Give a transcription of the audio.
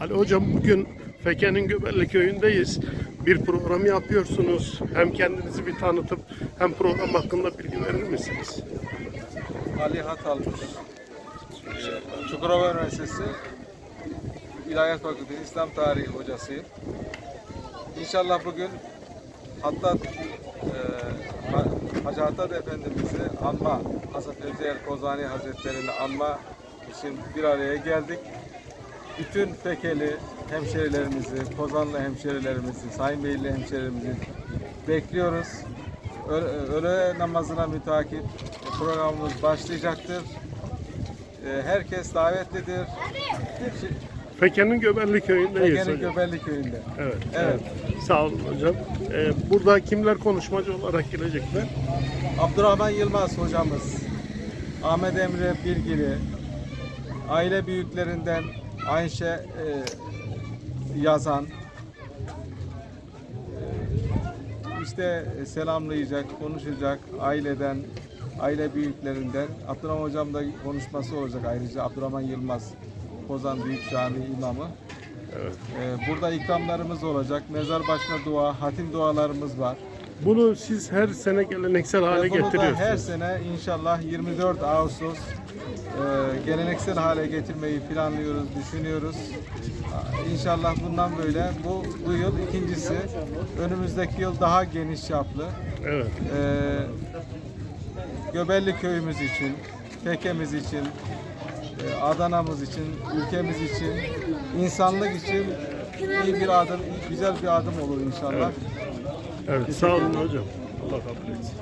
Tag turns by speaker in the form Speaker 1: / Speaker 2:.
Speaker 1: Ali hocam bugün Feke'nin Göbelli köyündeyiz. Bir program yapıyorsunuz. Hem kendinizi bir tanıtıp hem program hakkında bilgi verir misiniz?
Speaker 2: Ali Hatalmış. Ee, Çukurova Üniversitesi İlahiyat Fakültesi İslam Tarihi hocasıyım. İnşallah bugün Hattat e, Ha- Hacı Hattat Efendimiz'i anma, Hasan Fevzi El Kozani Hazretleri'ni anma için bir araya geldik. Bütün Fekeli hemşerilerimizi, Kozanlı hemşerilerimizi, Sayın Beyli hemşerilerimizi bekliyoruz. Öğle, namazına mütakip programımız başlayacaktır. Ee, Herkes davetlidir.
Speaker 1: Feke'nin Göbelli köyündeyiz
Speaker 2: Ege'nin
Speaker 1: hocam.
Speaker 2: Göbelli köyünde.
Speaker 1: Evet,
Speaker 2: Evet.
Speaker 1: Sağ olun hocam. Ee, burada kimler konuşmacı olarak gelecekler?
Speaker 2: Abdurrahman Yılmaz hocamız, Ahmet Emre Bilgili, aile büyüklerinden Ayşe e, yazan, e, işte selamlayacak, konuşacak aileden, aile büyüklerinden. Abdurrahman hocam da konuşması olacak ayrıca. Abdurrahman Yılmaz, Kozan Büyük Camii imamı.
Speaker 1: Evet.
Speaker 2: E, burada ikramlarımız olacak. Mezar başına dua, hatim dualarımız var.
Speaker 1: Bunu siz her sene geleneksel hale
Speaker 2: Ve bunu da
Speaker 1: getiriyorsunuz.
Speaker 2: her sene inşallah 24 Ağustos ee, geleneksel hale getirmeyi planlıyoruz, düşünüyoruz. Ee, inşallah bundan böyle bu, bu yıl ikincisi. Önümüzdeki yıl daha geniş çaplı.
Speaker 1: Evet.
Speaker 2: Ee, Göbelli köyümüz için, tekemiz için, e, Adana'mız için, ülkemiz için, insanlık için iyi bir adım, güzel bir adım olur inşallah.
Speaker 1: Evet, evet sağ olun hocam. Allah kabul etsin.